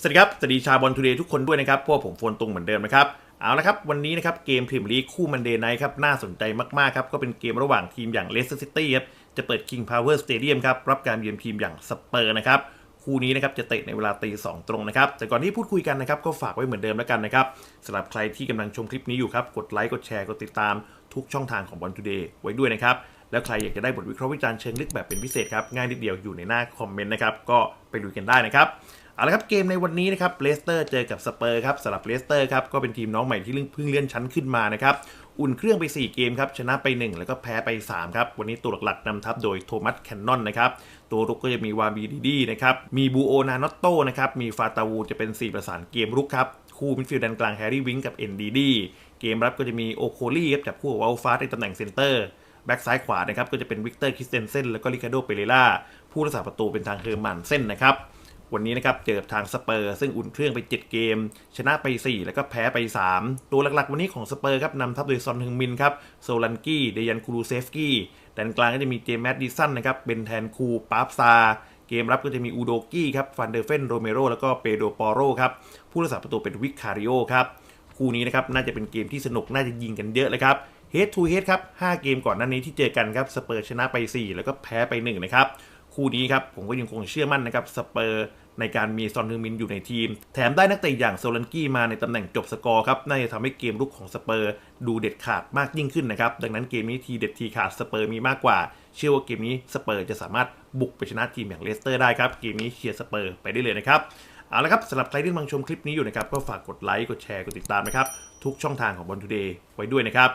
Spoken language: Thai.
สวัสดีครับ สวัสดีชาวบอลทูเดย์ทุกคนด้วยนะครับ พวกผมโฟนตุงเหมือนเดิมนะครับ เอาละครับ วันนี้นะครับ เกมพรีเมียร์ลีกคู่มันเดย์ไนท์ครับ น่าสนใจมากๆครับ ก็เป็นเกมระหว่างทีมอย่างเลสเตอร์ซิตี้ครับ จะเปิด King Power Stadium ครับ รับการเยือนทีมอย่างสเปอร์นะครับ คู่นี้นะครับ จะเตะในเวลาตีสองตรงนะครับ แต่ก่อนที่พูดคุยกันนะครับ ก็ฝากไว้เหมือนเดิมแล้วกันนะครับสำหรับใครที่กำลังชมคลิปนี้อยู่ครับ กดไลค์ กดแชร์ กดติดตามทุกช่องทางของบอลทูเดย์ไว้ด้วยนะครับ แล้วใครอยากจะได้บทวิเคราะห์วิจารณ์เชิงลึกแบบเป็นพิเศษครับง่ายนิดเดียวอยู่ในหน้าคอมเมนต์นะครับก็ไปดูกันได้นะครับเอาละครับเกมในวันนี้นะครับเลสเตอร์เจอกับสเปอร์ครับสำหรับเลสเตอร์ครับก็เป็นทีมน้องใหม่ที่เพิ่งเลื่อนชั้นขึ้นมานะครับอุ่นเครื่องไป 4 เกมครับชนะไป 1 แล้วก็แพ้ไป 3 ครับ วันนี้ตัวหลักๆนำทัพโดยโทมัสแคนนอนนะครับ ตัวรุกก็จะมีวาบีดีดีนะครับ มีบูโอนานอตโต้นะครับ มีฟาตาวูจะเป็น 4 ประสานเกมรุกครับ คู่มิดฟิลด์แดนกลางแฮร์รี่วิงกับ NDD เกมรับก็จะมีโอโคลี่ครับจับคู่กับวาลฟาสในตำแหน่งเซนเตอร์ แบ็กซ้ายขวานะครับก็จะเป็นวิกเตอร์คริสเตนเซนแล้วก็ริคาโดเปเรล่าผู้รักษาประตูเป็นทางเฮอร์มันเซนนะครับวันนี้นะครับเจอกับทางสเปอร์ซึ่งอุ่นเครื่องไป 7 เกม ชนะไป 4 แล้วก็แพ้ไป 3 ตัวหลักๆ วันนี้ของสเปอร์ครับนำทัพโดยซอนฮึงมินครับโซลันกี้เดยันคูรูเซฟกี้ด้านกลางก็จะมีเจมส์แมดดิสันนะครับเบนแทนคูปาร์ฟซา เกมรับก็จะมีอูโดกี้ครับฟันเดอร์เฟนโรเมโรแล้วก็เปโดปอโรครับผู้รักษาประตูเป็นวิกคาริโอครับคู่นี้นะครับน่าจะเป็นเกมที่สนุกน่าจะยิงกันเยอะเลยครับ เฮดทูเฮดครับ 5 เกมก่อนหน้านี้ที่เจอกันครับสเปอร์ชนะไป 4 แล้วก็แพ้ไป 1 นะครับ คู่นี้ครับ ผมก็ยังคงเชื่อมั่นนะครับสเปอร์ในการมีซอนฮึงมินอยู่ในทีม แถมได้นักเตะอย่างโซลันกี้มาในตำแหน่งจบสกอร์ครับ น่าจะทำให้เกมลุกของสเปอร์ดูเด็ดขาดมากยิ่งขึ้นนะครับ ดังนั้นเกมนี้ทีเด็ดทีขาดสเปอร์มีมากกว่า เชื่อว่าเกมนี้สเปอร์จะสามารถบุกไปชนะทีมอย่างเลสเตอร์ได้ครับ เกมนี้เชียร์สเปอร์ไปได้เลยนะครับ เอาละครับสำหรับใครที่กำลังชมคลิปนี้อยู่นะครับ ก็ฝากกดไลค์ กดแชร์ กดติดตามนะครับ ทุกช่องทางของบอลทูเดย์ไว้ด้วยนะครับ